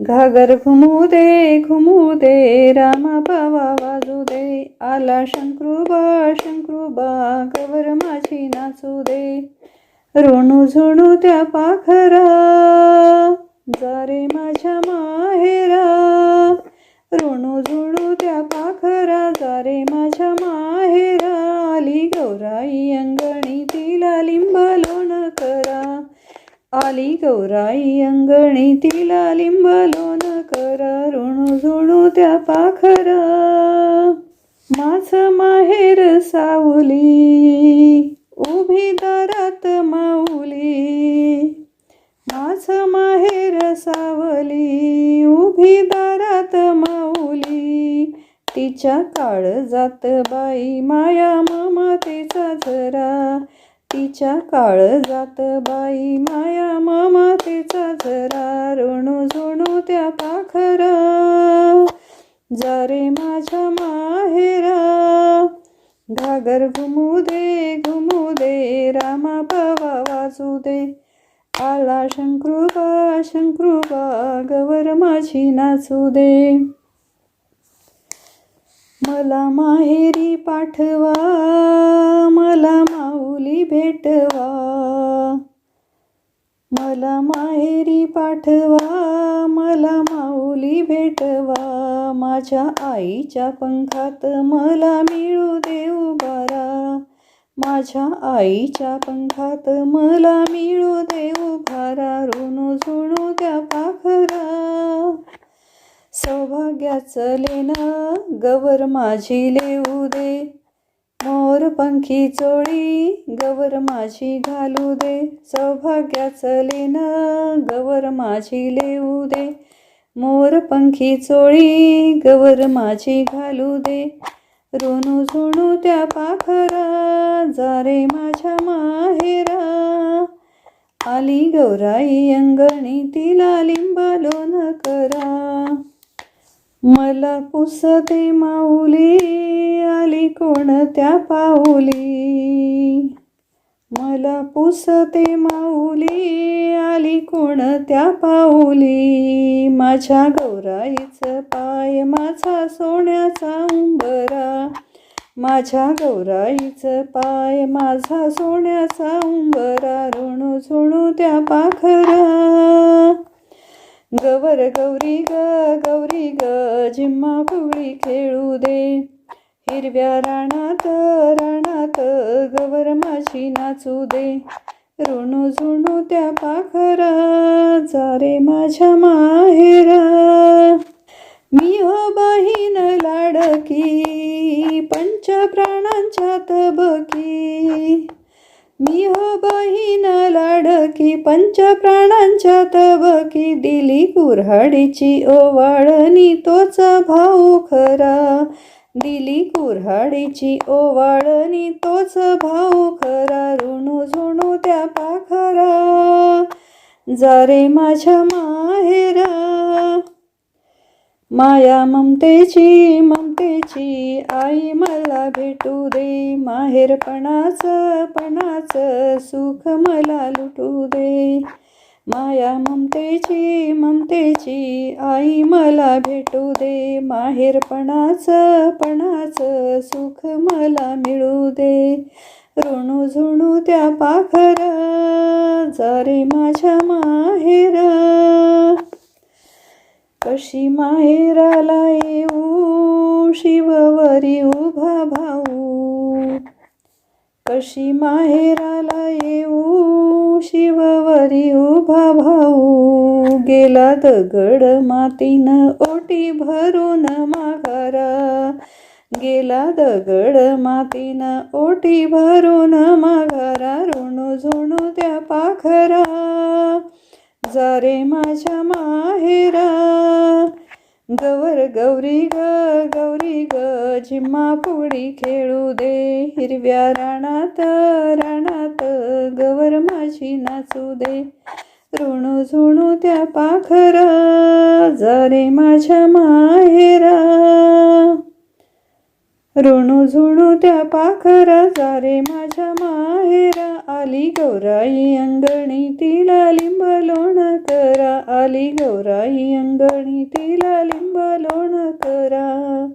घागर घुमू दे घुमू दे रामा पावा वाजू दे आला शंकृबा शंकरूबा गवर माझी नाचू दे ऋणू झुणू त्या पाखरा जारे माझ्या माहेरा. ऋणू झुणू त्या पाखरा जारे माझ्या माहेरा आली गौराई अंगणी तिला लिंब लोण करा आई गौराई अंगणी तिला लिंब लोण करा ऋणू झुणू त्या पाखरा. माझ माहेर सावली उभी दारात माऊली. माझ माहेर सावली उभी दारात माऊली. तिच्या काळ जात बाई माया ममतेचा जरा तिच्या काळ जात बाई माया मामा तिचा जरा ऋणू झुणू त्या पाखरा जारे माझ्या माहेरा घागर घुमू दे घुमू दे रामा पवा वाजू दे. आला शंकरूबा शंकृपा गवर माझी नाचू दे. मला माहेरी पाठवा मला माऊली भेटवा. मला माहेरी पाठवा मला माऊली भेटवा. माझ्या आईच्या पंखात मला मिळू देऊ बारा. माझ्या आईच्या पंखात मला मिळू देऊ उभारा ऋणू झुणू त्या पाखरा. सौभाग्याचं लेणं गवर माझी लेऊ दे. मोर पंखी चोळी गवर माझी घालू दे. सौभाग्याचं लेणं गवर माझी लेऊ दे. मोर पंखी चोळी गवर माझी घालू दे. रोनू झुणू त्या पाखरा जारे माझ्या माहेरा. आली गौराई अंगणी तिला लिंबा न करा. मला पुसते माऊली आली कोणत्या पाऊली? मला पुसते माऊली आली कोणत्या पाऊली? माझ्या गौराईचं पाय माझा सोन्याचा उंबरा. माझ्या गौराईचं पाय माझा सोन्याचा उंबरा. ऋणू झुणू त्या पाखरा गवर गौरी ग गौरी ग झिम्मा फुगडी खेळू दे. हिरव्या राणात राणात गवर माझी नाचू दे. ऋणू झुणू त्या पाखरा जारे माझ्या माहेरा. मी हो बहीण लाडकी पंच प्राणांच्या तबकी. मी हो बहीण की पंच प्राणांच्या तबकी दिली कुऱ्हाडीची ओवाळणी. तोच भाऊ खरा. दिली कुऱ्हाडीची ओवाळणी. तोच भाऊ खरा. ऋणू झुणू त्या पाखरा. जारे माझ्या माहेरा. माया ममतेची ममतेची आई मला भेटू दे. माहेरपणाचं पणाचं सुख मला लुटू दे. माया ममतेची ममतेची आई मला भेटू दे. माहेरपणाचं पणाचं सुख मला मिळू दे. ऋणू झुणू त्या पाखरा जरे माझ्या माहेरा. कशी माहेराला येऊ? शिववरी उभा भाऊ. कशी माहेराला येऊ? शिववरी उभा भाऊ. गेला दगड मातीनं ओटी भरून माघारा. गेला दगड मातीनं ओटी भरून माघारा. ऋणू झुणू त्या पाखरा. जारे माझ्या माहेरा. गवर गौरी ग गौरी ग झिम्मा फुगडी खेळू दे. हिरव्या राणात राणात गवर माझी नाचू दे. ऋणू झुणू त्या पाखरा जरे माझ्या माहेरा. ऋणू झुणू त्या पाखरा जारे माझ्या माहेरा. आली गौराई अंगणी तिला लिंब लोण करा. आली गौराई अंगणी तिला लिंब लोण करा.